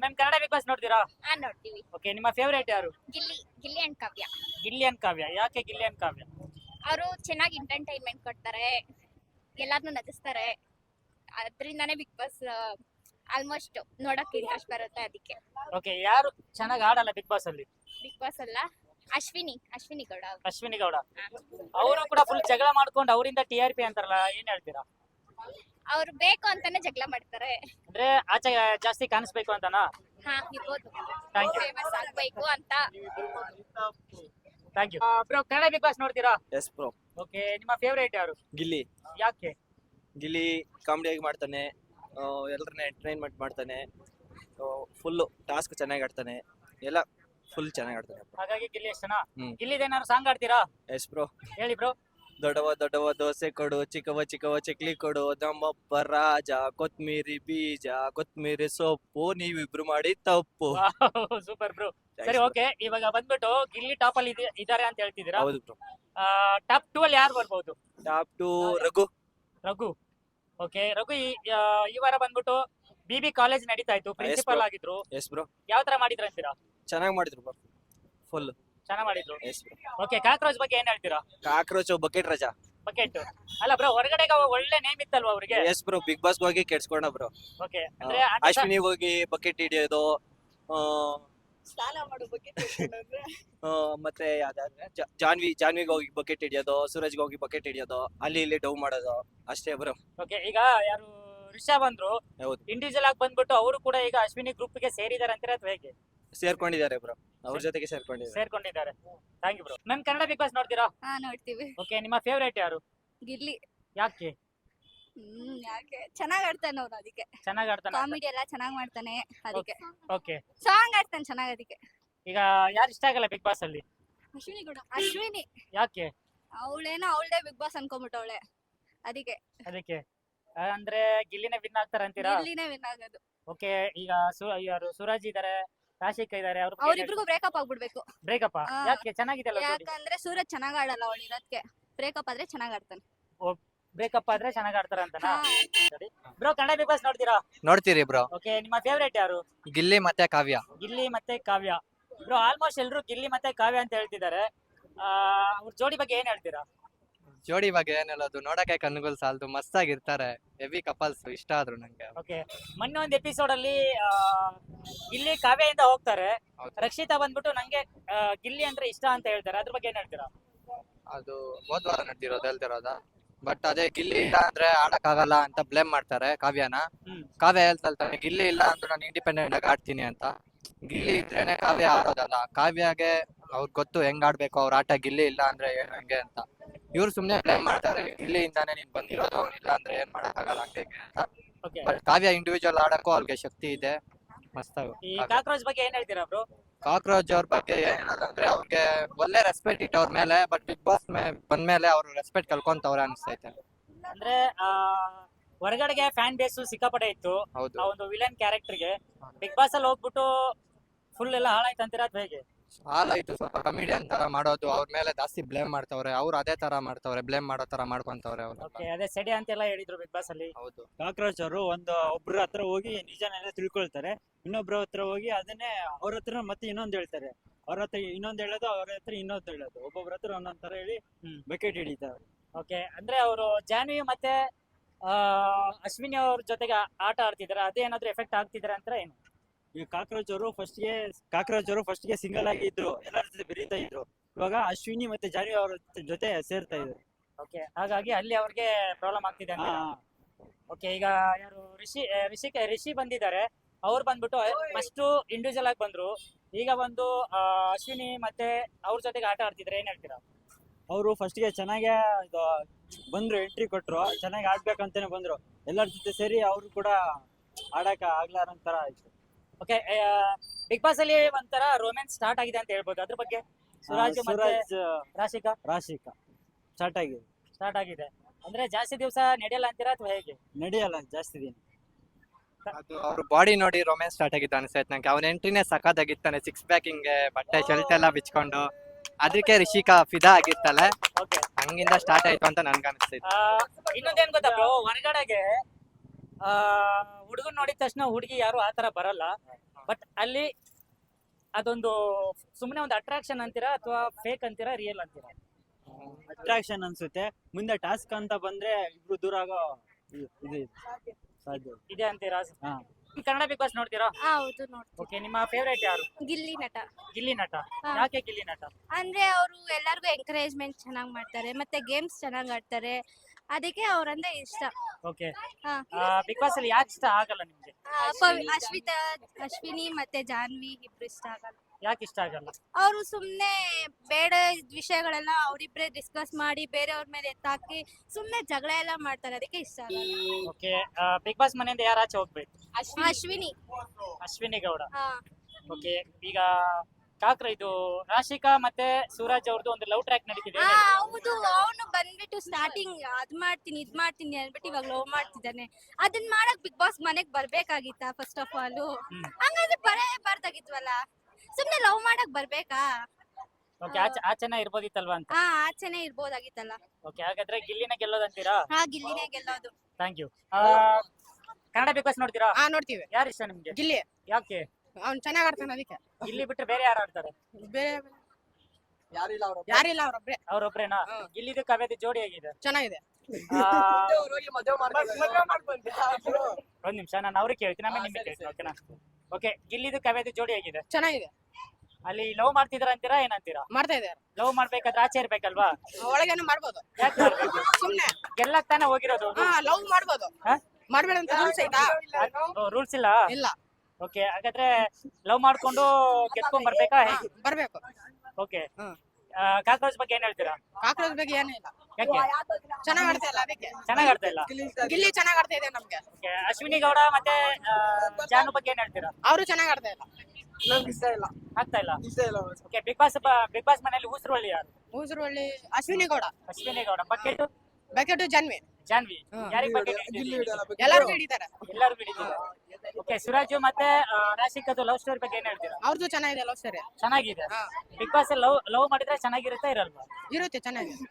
Ma'am Kannada Bigg Boss ನೋಡ್ತೀರಾ? ಹಾ ನೋಡ್ತೀವಿ. ಓಕೆ ನಿಮ್ಮ ಫೇವರೇಟ್ ಯಾರು? ಗಿಲ್ಲಿ ಗಿಲ್ಲಿ ಅಂಡ್ ಕಾವ್ಯ. ಗಿಲ್ಲಿ ಅಂಡ್ ಕಾವ್ಯ. ಯಾಕೆ ಗಿಲ್ಲಿಯನ್ ಕಾವ್ಯ? ಅವರು ಚೆನ್ನಾಗಿ ಎಂಟರ್ಟೈನ್ಮೆಂಟ್ ಕೊಡ್ತಾರೆ. ಎಲ್ಲಾರ್ನು ನಗಿಸ್ತಾರೆ. ಅದರಿಂದಾನೇ ಬಿಗ್ ಬಾಸ್ ಆಲ್ಮೋಸ್ಟ್ ನೋಡಕ್ ಇಂಟ್ರೆಸ್ಟ್ ಬರುತ್ತೆ ಅದಕ್ಕೆ. ಓಕೆ ಯಾರು ಚೆನ್ನಾಗಿ ಆಡಲ್ಲ ಬಿಗ್ ಬಾಸ್ ಅಲ್ಲಿ? ಬಿಗ್ ಬಾಸ್ ಅಲ್ಲ ಅಶ್ವಿನಿ ಅಶ್ವಿನಿ ಗೌಡ ಅವ್ರು. ಅಶ್ವಿನಿ ಗೌಡ. ಅವರು ಕೂಡ ಫುಲ್ ಜಗಳ ಮಾಡ್ಕೊಂಡು ಅವರಿಂದ ಟಿ ಆರ್ ಪಿ ಅಂತಾರಲ್ಲ ಏನ್ ಹೇಳ್ತೀರಾ? ಅವ್ರು ಬೇಕು ಅಂತಾನೆ ಜಗಳ ಮಾಡ್ತಾರೆ. ಅಂದ್ರೆ ಆಚೆ ಜಾಸ್ತಿ ಕಾಣಿಸ್ಬೇಕು ಅಂತನಾ? ಹಾ ಇರ್ಬೋದು. Thank you. ಫೇಮಸ್ ಆಗ್ಬೇಕು ಅಂತ. Thank you bro Kannada Bigg Boss ನೋಡ್ತೀರಾ? ಎಸ್ ಬ್ರೋ ಓಕೆ ನಿಮ್ಮ ಫೇವರೇಟ್ ಯಾರು? ಗಿಲ್ಲಿ. ಯಾಕೆ? ಗಿಲ್ಲಿ ಕಾಮಿಡಿಯಾಗಿ ಮಾಡ್ತಾನೆ. ಎಲ್ಲರನ್ನ ಎಂಟರ್ಟೈನ್ಮೆಂಟ್ ಮಾಡ್ತಾನೆ. ಫುಲ್ಲು ಟಾಸ್ಕ್ ಚೆನ್ನಾಗಿ ಆಡ್ತಾನೆ. ಎಲ್ಲ ಫುಲ್ ಚೆನ್ನಾಗಿ ಆಡ್ತಾನೆ. ಹಾಗಾಗಿ ಗಿಲ್ಲಿ ಎಷ್ಟನಾ ಹ್ಮ್. ಗಿಲ್ಲಿದೇನಾದ್ರು ಸಾಂಗ್ ಆಡ್ತೀರಾ ಎಸ್ ಬ್ರೋ ಹೇಳಿ ಬ್ರೋ ದೊಡ್ಡವ ದೊಡ್ಡವ ದೋಸೆ ಕೊಡು ಚಿಕ್ಕವ ಚಿಕ್ಕವ ಚಕ್ಲಿ ಕೊಡು ನಮ್ಮಪ್ಪ ರಾಜ ಕೊತ್ಮೀರಿ ಬೀಜ ಕೊತ್ಮೀರಿ ಸೊಪ್ಪು ನೀವಿಬ್ರು ಮಾಡಿ ತಪ್ಪು. ಸೂಪರ್ ಬ್ರೋ ಸರಿ ಓಕೆ ಇವಾಗ ಬಂದ್ಬಿಟ್ಟು ಗಿಲ್ಲಿ ಟಾಪ್ ಅಲ್ಲಿ ಇದೆ- ಇದಾರೆ ಅಂತ ಹೇಳ್ತಿದ್ದೀರಾ? ಹೌದು ಬ್ರೋ ಟಾಪ್ ಟೂ ಅಲ್ಲಿ ಯಾರು ಬರ್ಬೋದು? Top two Raghu. Raghu. Okay Raghu ಈ- ಆ, ಈ ವಾರ ಬಂದ್ಬಿಟ್ಟು ಬಿ ಬಿ ಕಾಲೇಜ್ ನಡೀತಾ ಇತ್ತು ಪ್ರಿನ್ಸಿಪಲ್ bro. ಆಗಿದ್ರು. ಎಸ್ ಬ್ರೋ ಯಾವ ತರ ಮಾಡಿದ್ರ ಅಂತೀರಾ ಚೆನ್ನಾಗಿ ಮಾಡಿದ್ರು ಬ್ರೋ ಫುಲ್ ಚೆನ್ನಾಗ್ ಮಾಡಿದ್ರು. ಎಸ್ ಓಕೆ ಕಾಕ್ರೋಚ್ ಬಗ್ಗೆ ಏನ್ ಹೇಳ್ತೀರಾ? ಕಾಕ್ರೋಚ್ ಬಕೆಟ್ ರಜಾ. ಬಕೆಟ್. ಅಲ್ಲ ಬ್ರೋ ಹೊರಗಡೆಗೆ ಅವಾಗ ಒಳ್ಳೆ ನೇಮ್ ಇತ್ತಲ್ವಾ ಅವ್ರಿಗೆ? ಎಸ್ ಬ್ರೋ ಬಿಗ್ ಬಾಸ್ ಹೋಗಿ ಕೆಡ್ಸ್ಕೊಂಡ ಬ್ರೋ. ಓಕೆ ಅಂದ್ರೆ ಅಶ್ವಿನಿ ಹೋಗಿ ಬಕೆಟ್ ಹಿಡಿಯೋದು ಆ, ಸ್ನಾನ ಮಾಡೋ ಬಗ್ಗೆ ಆ, ಮತ್ತೆ ಯಾವ್ದಾದ್ರೆ ಜಾ- ಜಾನ್ವಿ ಜಾನ್ವಿಗೆ ಹೋಗಿ ಬಕೆಟ್ ಹಿಡಿಯೋದು ಸೂರಜ್ಗೆ ಹೋಗಿ ಬಕೆಟ್ ಹಿಡಿಯೋದು ಅಲ್ಲಿ ಇಲ್ಲಿ ಡೌ ಮಾಡೋದು ಅಷ್ಟೇ ಬ್ರೋ. ಓಕೆ ಈಗ ಯಾರು ರಿಷಾ ಬಂದ್ರು ಹೌದು. ಇಂಡಿವಿಜುವಲ್ ಆಗಿ ಬಂದ್ಬಿಟ್ಟು ಅವರು ಕೂಡ ಈಗ ಅಶ್ವಿನಿ ಗ್ರೂಪ್ಗೆ ಸೇರಿದಾರೆ ಅಂತಾರೆ ಅಥವಾ ಹೇಗೆ? ಸೇರ್ಕೊಂಡಿದ್ದಾರೆ ಬ್ರೋ. ಅವ್ರ ಜೊತೆಗೆ ಸೇರ್ಕೊಂಡಿದ್ದಾರೆ. ಸೇರ್ಕೊಂಡಿದ್ದಾರೆ. Thank you bro ma'am Kannada Bigg Boss ನೋಡ್ತೀರಾ? ಹಾ ನೋಡ್ತೀವಿ. ಓಕೆ ನಿಮ್ಮ ಫೇವರೇಟ್ ಯಾರು? ಗಿಲ್ಲಿ. ಯಾಕೆ? ಹ್ಮ್ ಯಾಕೆ? ಚೆನ್ನಾಗ್ ಆಡ್ತಾನೆ ಅವ್ರು ಅದಕ್ಕೆ. ಚೆನ್ನಾಗಿ ಆಡ್ತಾನೆ ಕಾಮಿಡಿ ಎಲ್ಲ ಚೆನ್ನಾಗ್ ಮಾಡ್ತಾನೆ ಅದಕ್ಕೆ. ಓಕೆ ಸಾಂಗ್ ಆಡ್ತಾನೆ ಚೆನ್ನಾಗ್ ಅದಕ್ಕೆ. ಈಗ ಯಾರು ಇಷ್ಟ ಆಗಲ್ಲ ಬಿಗ್ ಬಾಸ್ ಅಲ್ಲಿ? ಅಶ್ವಿನಿ ಗೌಡ ಅಶ್ವಿನಿ. ಯಾಕೆ? ಅವಳೇನೋ ಅವಳದೇ ಬಿಗ್ ಬಾಸ್ ಅನ್ಕೊಂಬಿಟ್ಟವಳೆ ಅದಕ್ಕೆ. ಅದಕ್ಕೆ. ಆ, ಅಂದ್ರೆ ಗಿಲ್ಲಿನೇ ವಿನ್ ಆಗ್ತಾರೆ ಅಂತೀರಾ ಗಿಲ್ಲಿನೇ ವಿನ್ ಆಗೋದು. ಓಕೆ ಈಗ ಸು- ಯಾರು? ಸೂರಜ್ ಇದಾರೆ. ರಾಶಿಕಾ ಇದಾರೆ ಅವ್ರಿಬ್ರಿಗೂ ಬ್ರೇಕಪ್ ಆಗ್ಬಿಡ್ಬೇಕು. ಬ್ರೇಕಪ್ ಆ, ಯಾಕೆ? ಚೆನ್ನಾಗಿದೆಲ್ಲ ಯಾಕಂದ್ರೆ ಸೂರಜ್ ಚೆನ್ನಾಗ್ ಆಡಲ್ಲ ಅವಳು ಇರೋದಕ್ಕೆ ಬ್ರೇಕಪ್ ಆದ್ರೆ ಚೆನ್ನಾಗ್ ಆಡ್ತಾನೆ. ಬ್ರೇಕಪ್ ಆದ್ರೆ ಚೆನ್ನಾಗಿ ಆಡ್ತಾರೆ ಅಂತನಾ? ಹಾ. ಬ್ರೋ ಕನ್ನಡ ಬಿಗ್ ಬಾಸ್ ನೋಡ್ತೀರಾ? ನೋಡ್ತೀರಿ ಬ್ರೋ ಓಕೆ ನಿಮ್ಮ ಫೇವರೇಟ್ ಯಾರು? ಗಿಲ್ಲಿ ಮತ್ತೆ ಕಾವ್ಯ. ಗಿಲ್ಲಿ ಮತ್ತೆ ಕಾವ್ಯ. ಬ್ರೋ ಆಲ್ಮೋಸ್ಟ್ ಎಲ್ರು ಗಿಲ್ಲಿ ಮತ್ತೆ ಕಾವ್ಯ ಅಂತ ಹೇಳ್ತಿದ್ದಾರೆ. ಆ, ಅವ್ರ ಜೋಡಿ ಬಗ್ಗೆ ಏನ್ ಹೇಳ್ತೀರಾ? ಜೋಡಿ ಬಗ್ಗೆ ಏನ್ ಹೇಳೋದು ನೋಡಕ್ಕೆ ಕಣ್ಗಳು ಸಾಲದು ಮಸ್ತಾಗಿರ್ತಾರೆ. ಹೆವಿ ಕಪಲ್ಸ್ ಇಷ್ಟ ಆದ್ರು ನಂಗೆ. ಓಕೆ ಮೊನ್ನೆ ಒಂದ್ ಎಪಿಸೋಡ್ ಅಲ್ಲಿ ಆ, ಗಿಲ್ಲಿ ಕಾವ್ಯದಿಂದ ಹೋಗ್ತಾರೆ. ಹೌದು. ರಕ್ಷಿತಾ ಬಂದ್ಬಿಟ್ಟು ನಂಗೆ ಆ, ಗಿಲ್ಲಿ ಅಂದ್ರೆ ಇಷ್ಟ ಅಂತ ಹೇಳ್ತಾರೆ. ಅದ್ರ ಬಗ್ಗೆ ಏನ್ ಹೇಳ್ತೀರಾ? ಅದು ಹೋದ್ವಾರ ನಡ್ದಿರೋದು ಹೇಳ್ತಿರೋದ? ಬಟ್ ಅದೇ ಗಿಲ್ಲಿ ಇಲ್ಲ ಅಂದ್ರೆ ಆಡಕ್ ಆಗಲ್ಲ ಅಂತ ಬ್ಲೇಮ್ ಮಾಡ್ತಾರೆ ಕಾವ್ಯನ. ಹ್ಮ್. ಕಾವ್ಯ ಹೇಳ್ತಲ್ತಾನೆ ಗಿಲ್ಲಿ ಇಲ್ಲ ಅಂದ್ರೆ ನಾನು ಇಂಡಿಪೆಂಡೆಂಟ್ ಆಗಿ ಆಡ್ತೀನಿ ಅಂತ. ಗಿಲ್ಲಿ ಇದ್ರೇನೆ ಕಾವ್ಯ ಆಡೋದಲ್ಲ. ಕಾವ್ಯಗೆ ಅವ್ರ್ ಗೊತ್ತು ಹೆಂಗ್ ಆಡ್ಬೇಕು ಅವ್ರ ಆಟ ಗಿಲ್ಲಿ ಇಲ್ಲ ಅಂದ್ರೆ ಏನ್ ಹಂಗೆ ಅಂತ. ಇವ್ರು ಸುಮ್ನೆ ಬ್ಲೇಮ್ ಮಾಡ್ತಾರೆ. ಇಲ್ಲಿಂದಾನೆ ನೀನ್ ಬಂದಿರೋದು ಇಲ್ಲ ಅಂದ್ರೆ ಏನ್ ಮಾಡಕ್ಕಾಗಲ್ಲ ಹಂಗೆ ಅಂತ. ಓಕೆ ಬಟ್ ಕಾವ್ಯ ಇಂಡಿವಿಜುವಲ್ ಆಡಕ್ಕೂ ಅವ್ರಿಗೆ ಶಕ್ತಿ ಇದೆ. ಮಸ್ತಾಗ ಈ ಕಾಕ್ರೋಚ್ ಬಗ್ಗೆ ಏನ್ ಹೇಳ್ತೀರಾ ಬ್ರೋ? ಕಾಕ್ರೋಚ್ ಅವ್ರ ಬಗ್ಗೆ ಏನಂದ್ರೆ ಅವ್ರಿಗೆ ಒಳ್ಳೆ ರೆಸ್ಪೆಕ್ಟ್ ಇಟ್ಟು ಅವ್ರ ಮೇಲೆ ಬಟ್ ಬಿಗ್ ಬಾಸ್ ಬಂದ್ಮೇಲೆ ಅವ್ರು ರೆಸ್ಪೆಕ್ಟ್ ಕಳ್ಕೊಂತವ್ರೆ ಅನ್ಸ್ತೈತೆ. ಅಂದ್ರೆ ಆ, ಹೊರಗಡೆಗೆ ಫ್ಯಾನ್ ಬೇಸ್ ಸಿಕ್ಕಾಪಟ್ಟೆ ಇತ್ತು. ಹೌದು. ಆ ಒಂದು ವಿಲನ್ ಕ್ಯಾರೆಕ್ಟರ್ಗೆ ಬಿಗ್ ಬಾಸ್ ಅಲ್ಲಿ ಹೋಗ್ಬಿಟ್ಟು ಫುಲ್ ಎಲ್ಲ ಹಾಳಾಯ್ತು ಅಂತೀರಾ ಅದ್ ಹೇಗೆ? ಹಾಲಾಯ್ತು ಸ್ವಲ್ಪ ಕಮಿಡಿಯನ್ ತರ ಮಾಡೋದು ಅವ್ರ ಮೇಲೆ ಜಾಸ್ತಿ ಬ್ಲೇಮ್ ಮಾಡ್ತವ್ರೆ ಅವ್ರು ಅದೇ ತರ ಮಾಡ್ತವ್ರೆ ಬ್ಲೇಮ್ ಮಾಡೋ ತರ ಮಾಡ್ಕೊಂತವ್ರೆ ಅವ್ರು. ಓಕೆ ಅದೇ ಸೆಡಿ ಅಂತೆಲ್ಲ ಹೇಳಿದ್ರು ಬಿಗ್ ಬಾಸ್ ಅಲ್ಲಿ. ಹೌದು. ಕಾಕ್ರೋಚ್ ಅವರು ಒಂದು ಒಬ್ರ ಹತ್ರ ಹೋಗಿ ನಿಜನೆಲ್ಲ ತಿಳ್ಕೊಳ್ತಾರೆ ಇನ್ನೊಬ್ರ ಹತ್ರ ಹೋಗಿ ಅದನ್ನೇ ಅವ್ರ ಹತ್ರ ಮತ್ತೆ ಇನ್ನೊಂದ್ ಹೇಳ್ತಾರೆ. ಅವ್ರ ಹತ್ರ ಇನ್ನೊಂದ್ ಹೇಳೋದು ಅವ್ರ ಹತ್ರ ಇನ್ನೊಂದ್ ಹೇಳೋದು. ಒಬ್ಬೊಬ್ರ ಹತ್ರ ಒಂದೊಂದ್ ತರ ಹೇಳಿ ಹ್ಮ್. ಬಕೆಟ್ ಹಿಡಿತಾರೆ. ಓಕೆ ಅಂದ್ರೆ ಅವರು ಜಾನ್ವಿ ಮತ್ತೆ ಆ, ಅಶ್ವಿನಿ ಅವ್ರ ಜೊತೆಗೆ ಆಟ ಆಡ್ತಿದಾರೆ ಅದೇನಾದ್ರೂ ಎಫೆಕ್ಟ್ ಆಗ್ತಿದಾರೆ ಅಂತ ಏನು? ಈಗ ಕಾಕ್ರೋಚ್ ಅವರು ಫಸ್ಟ್ಗೆ ಕಾಕ್ರೋಚ್ ಅವರು ಫಸ್ಟ್ಗೆ ಸಿಂಗಲ್ ಆಗಿ ಇದ್ರು ಎಲ್ಲರ ಜೊತೆ ಬೆರೀತಾ ಇದ್ರು. ಇವಾಗ ಅಶ್ವಿನಿ ಮತ್ತೆ ಜಾನ್ವಿ ಅವ್ರ ಜೊತೆ ಸೇರ್ತಾ ಇದ್ರು. ಓಕೆ ಹಾಗಾಗಿ ಅಲ್ಲಿ ಅವ್ರಿಗೆ ಪ್ರಾಬ್ಲಮ್ ಆಗ್ತಿದೆ ಅಂತ. ಓಕೆ ಈಗ ಯಾರು ರಿಷಿ ರಿಷಿ ರಿಷಿ ಬಂದಿದ್ದಾರೆ. ಅವ್ರು ಬಂದ್ಬಿಟ್ಟು ಫಸ್ಟ್ ಇಂಡಿವಿಜುವಲ್ ಆಗಿ ಬಂದ್ರು. ಈಗ ಬಂದು ಆ, ಅಶ್ವಿನಿ ಮತ್ತೆ ಅವ್ರ ಜೊತೆಗೆ ಆಟ ಆಡ್ತಿದ್ರೆ ಏನ್ ಹೇಳ್ತೀರಾ? ಅವರು ಫಸ್ಟ್ಗೆ ಚೆನ್ನಾಗೆ ಇದು ಬಂದ್ರು ಎಂಟ್ರಿ ಕೊಟ್ರು. ಚೆನ್ನಾಗಿ ಆಡ್ಬೇಕಂತಾನೆ ಬಂದ್ರು. ಎಲ್ಲರ ಜೊತೆ ಸೇರಿ ಅವರು ಕೂಡ ಆಡಕ ಆಗ್ಲಾರಂತರ ತರ ಆಯ್ತು. ಓಕೆ ಬಿಗ್ ಬಾಸ್ ಅಲ್ಲಿ ಒಂಥರ ರೊಮ್ಯಾನ್ಸ್ ಸ್ಟಾರ್ಟ್ ಆಗಿದೆ ಅಂತ ಹೇಳ್ಬೋದು. ಅದ್ರ ಬಗ್ಗೆ ಸುರಾಜ್ ಮತ್ತೆ ಸೂರಜ್ ರಾಶಿಕಾ? ರಾಶಿಕಾ. ಸ್ಟಾರ್ಟ್ ಆಗಿದೆ. ಸ್ಟಾರ್ಟ್ ಆಗಿದೆ. ಅಂದ್ರೆ ಜಾಸ್ತಿ ದಿವಸ ನಡೆಯಲ್ಲ ಅಂತೀರಾ ಅಥವಾ ಹೇಗೆ? ನಡೆಯಲ್ಲ ಜಾಸ್ತಿ ದಿನ. ಅದು ಅವ್ರ ಬಾಡಿ ನೋಡಿ ರೊಮ್ಯಾನ್ಸ್ ಸ್ಟಾರ್ಟ್ ಆಗಿತ್ತು ಅನ್ಸೈತ್ ನಂಗೆ. ಅವ್ನ ಎಂಟ್ರಿನೇ ಸಖತ್ತಾಗಿತ್ತಾನೆ ಸಿಕ್ಸ್ ಪ್ಯಾಕ್ ಹಿಂಗೆ ಬಟ್ಟೆ ಶರ್ಟ್ ಎಲ್ಲ ಬಿಚ್ಕೊಂಡು. ಅದಕ್ಕೆ ರಿಷಿಕಾ ಫಿದಾ ಆಗಿತ್ತಲ್ಲ. ಓಕೆ ಹಂಗಿಂದ ಸ್ಟಾರ್ಟ್ ಆಯ್ತು ಅಂತ ನನ್ಗೆ ಅನಿಸ್ತೈತೆ. ಇನ್ನೊಂದೇನ್ ಗೊತ್ತಾ ಬ್ರೋ ಹೊರಗಡೆಗೆ ಹುಡುಗನ್ ನೋಡಿದ ತಕ್ಷಣ ಹುಡುಗಿ ಯಾರು ಆತರ ಬರಲ್ಲ. ಬಟ್ ಅಲ್ಲಿ ಅದೊಂದು ಸುಮ್ಮನೆ ಒಂದು ಅಟ್ರಾಕ್ಷನ್ ಅಂತೀರಾ ಅಥವಾ ಫೇಕ್ ಅಂತೀರಾ ರಿಯಲ್ ಅಂತೀರಾ? ಅಟ್ರಾಕ್ಷನ್ ಅನ್ಸುತ್ತೆ. ಮುಂದೆ ಟಾಸ್ಕ್ ಅಂತ ಬಂದ್ರೆ ಇಬ್ರು ದೂರ ಆಗೋ ಇ- ಇದು ಇದೆ. ಸಾಧ್ಯ ಇದೆ ಅಂತೀರಾ ಹಾ. ಕನ್ನಡ ಬಿಗ್ ಬಾಸ್ ನೋಡ್ತೀರಾ? ಹೌದು ನೋಡ್ತೀನಿ ಓಕೆ ನಿಮ್ಮ ಫೇವರೇಟ್ ಯಾರು? ಗಿಲ್ಲಿ ನಟ. ಗಿಲ್ಲಿ ನಟ. ಹಾ. ಯಾಕೆ ಗಿಲ್ಲಿ ನಟ? ಅಂದ್ರೆ ಅವರು ಎಲ್ಲರಿಗೂ ಎಂಕರೇಜ್ಮೆಂಟ್ ಚೆನ್ನಾಗಿ ಮಾಡ್ತಾರೆ ಮತ್ತೆ ಗೇಮ್ಸ್ ಚೆನ್ನಾಗಿ ಆಡ್ತಾರೆ. ಅದಕ್ಕೆ ಅವ್ರಂದ್ರೆ ಇಷ್ಟ. ಓಕೆ ಹಾ. ಬಿಗ್ ಬಾಸ್ ಅಲ್ಲಿ ಯಾಕೆ ಇಷ್ಟ ಆಗಲ್ಲ ನಿಮ್ಗೆ? ಆ, ಪವಿ- ಅಶ್ವಿತಾ ಅಶ್ವಿನಿ ಮತ್ತೆ ಜಾನ್ವಿ ಇಬ್ರು ಇಷ್ಟ ಆಗಲ್ಲ. ಯಾಕೆ ಇಷ್ಟ ಆಗಲ್ಲ? ಅವರು ಸುಮ್ನೆ ಬೇಡ ವಿಷಯಗಳೆಲ್ಲ ಅವರಿಬ್ರೆ ಡಿಸ್ಕಸ್ ಮಾಡಿ ಬೇರೆಯವ್ರ ಮೇಲೆ ಎತ್ತಾಕಿ ಸುಮ್ನೆ ಜಗಳ ಎಲ್ಲ ಮಾಡ್ತಾರೆ ಅದಕ್ಕೆ ಇಷ್ಟ ಆಗಲ್ಲ. ಓಕೆ ಬಿಗ್ ಬಾಸ್ ಮನೆಯಿಂದ ಯಾರು ಆಚೆ ಹೋಗ್ಬೇಕು? ಅಶ್ವಿನಿ. ಅಶ್ವಿನಿ. ಗೌಡ. ಹಾ. ಓಕೆ ಈಗ ಕಾಕ್ರ ಇದು ರಾಶಿಕಾ ಮತ್ತೆ ಸೂರಜ್ ಅವ್ರದ್ದು ಒಂದು ಲವ್ ಟ್ರ್ಯಾಕ್ ನಡೀತಿದೆ. ಆ, ಹೌದು ಅವನು ಬಂದ್ಬಿಟ್ಟು ಸ್ಟಾರ್ಟಿಂಗ್ ಅದ್ ಮಾಡ್ತೀನಿ ಇದ್ ಮಾಡ್ತೀನಿ ಅಂದ್ಬಿಟ್ಟು ಇವಾಗ ಲವ್ ಮಾಡ್ತಿದ್ದಾನೆ. ಅದನ್ ಮಾಡಕ್ ಬಿಗ್ ಬಾಸ್ ಮನೆಗ್ ಬರ್ಬೇಕಾಗಿತ್ತಾ ಫಸ್ಟ್ ಆಫ್ ಆಲ್ ಹ್ಮ್. ಹಂಗಾದ್ರೆ ಬರೇ ಬರ್ದಾಗಿದ್ವಲ್ಲ? ಸುಮ್ನೆ ಲವ್ ಮಾಡಕ್ ಬರ್ಬೇಕಾ? ಓಕೆ ಆಚೆ ಆಚೆನ ಇರ್ಬೋದಿತ್ತಲ್ವಾ ಅಂತ? ಹಾ ಆಚೆನೆ ಇರ್ಬೋದಾಗಿತ್ತಲ್ಲ. ಓಕೆ ಹಾಗಾದ್ರೆ ಗಿಲ್ಲಿನ ಗೆಲ್ಲೋದಂತೀರಾ? ಹಾ ಗಿಲ್ಲಿನೇ ಗೆಲ್ಲೋದು. Thank you Kannada Bigg Boss ನೋಡ್ತೀರಾ? ಹಾ ನೋಡ್ತೀವಿ. ಯಾರು ಇಷ್ಟ ನಿಮ್ಗೆ? ಗಿಲ್ಲಿ. ಯಾಕೆ? ಅವ್ನ್ ಚೆನ್ನಾಗ್ ಆಡ್ತಾನೆ ಅದಕ್ಕೆ. ಇಲ್ಲಿ ಬಿಟ್ರೆ ಬೇರೆ ಯಾರು ಆಡ್ತಾರೆ? ಬೇರೆ ಯಾರಿಲ್ಲ ಅವ್ರೊಬ್ರೆ. ಅವ್ರೊಬ್ರೇನಾ? ಹಾ. ಗಿಲ್ಲಿದು ಕಾವ್ಯದ ಜೋಡಿ ಆಗಿದೆ ಚೆನ್ನಾಗಿದೆ. ಆ, ಒಂದ್ ನಿಮಿಷ ನಾನು ಅವ್ರಿಗೆ ಕೇಳ್ತೀನಿ ಆಮೇಲೆ ನಿಮಗೆ ಕೇಳ್ತೀನಿ ಓಕೆನಾ? ಓಕೆ ಗಿಲ್ಲಿದು ಕವೇದಿ ಜೋಡಿ ಆಗಿದೆ ಚೆನ್ನಾಗಿದೆ. ಅಲ್ಲಿ ಲವ್ ಮಾಡ್ತಿದಾರ ಅಂತೀರಾ ಏನಂತೀರಾ? ಮಾಡ್ತಾ ಇದ್ದಾರೆ. ಲವ್ ಮಾಡ್ಬೇಕಾದ್ರೆ ಆಚೆ ಇರ್ಬೇಕಲ್ವಾ? ಒಳಗೇನು ಮಾಡ್ಬೋದು. ಯಾಕೆ ಮಾಡ್ಬೇಕು? ಸುಮ್ನೆ. ಗೆಲ್ಲಕ್ ತಾನೇ ಹೋಗಿರೋದು? ಹಾ ಲವ್ ಮಾಡ್ಬೋದು? ಮಾಡ್ಬೇಡ ಅಂತ ರೂಲ್ಸ್ ಐತಾ? ರೂಲ್ಸ್ ಇಲ್ಲ? ಇಲ್ಲ. ಓಕೆ ಹಾಗಾದ್ರೆ ಲವ್ ಮಾಡ್ಕೊಂಡು ಕೆತ್ಕೊಂಡ್ ಬರ್ಬೇಕಾ ಹಾ, ಹೇಗೆ ಬರ್ಬೇಕು ಓಕೆ ಹ್ಮ್. ಕಾಕ್ರೋಚ್ ಬಗ್ಗೆ ಏನ್ ಹೇಳ್ತೀರಾ? ಕಾಕ್ರೋಚ್ ಬಗ್ಗೆ ಏನೂ ಇಲ್ಲ. ಯಾಕೆ? ಚೆನ್ನಾಗ್ ಆಡ್ತಾ ಇಲ್ಲ ಅದಕ್ಕೆ. ಚೆನ್ನಾಗ್ ಆಡ್ತಾ ಇಲ್ಲ? ಗಿಲ್ಲಿ ಚೆನ್ನಾಗ್ ಆಡ್ತಾ ಇದೆ ನಮ್ಗೆ. Okay, ಅಶ್ವಿನಿ ಗೌಡ ಮತ್ತೆ ಆ, ಜಾನು ಬಗ್ಗೆ ಏನ್ ಹೇಳ್ತೀರಾ? ಅವರು ಚೆನ್ನಾಗ್ ಆಡ್ತಾ ಇಲ್ಲ. ಆಗ್ತಾ ಇಲ್ಲ? Okay Bigg Boss Bigg Boss ಮನೆಯಲ್ಲಿ ಉಸಿರುವಳ್ಳಿ ಯಾರು? ಊಸರವಳ್ಳಿ ಅಶ್ವಿನಿ ಗೌಡ. ಅಶ್ವಿನಿ ಗೌಡ. ಬಕೆಟ್? ಬಕೆಟ್ ಜನ್ವಿ. ಜಾನ್ವಿ ಯಾರಿಗೆ ಎಲ್ಲರೂ ಎಲ್ಲರಿಗೂ ಹಿಡಿತಾರೆ. ಓಕೆ ಸುರಾಜು ಮತ್ತೆ ರಾಶಿಕ್ ರಾಶಿಕದು ಲವ್ ಸ್ಟೋರಿ ಬಗ್ಗೆ ಏನ್ ಹೇಳ್ತೀರಾ? ಅವ್ರದ್ದು ಚೆನ್ನಾಗಿದೆ ಲವ್ ಸ್ಟೋರಿ ಚೆನ್ನಾಗಿದೆ. ಬಿಗ್ ಬಾಸ್ ಲವ್ ಲವ್ ಮಾಡಿದ್ರೆ ಚೆನ್ನಾಗಿರುತ್ತೆ ಇರಲ್ವಾ? ಇರುತ್ತೆ ಚೆನ್ನಾಗಿದೆ.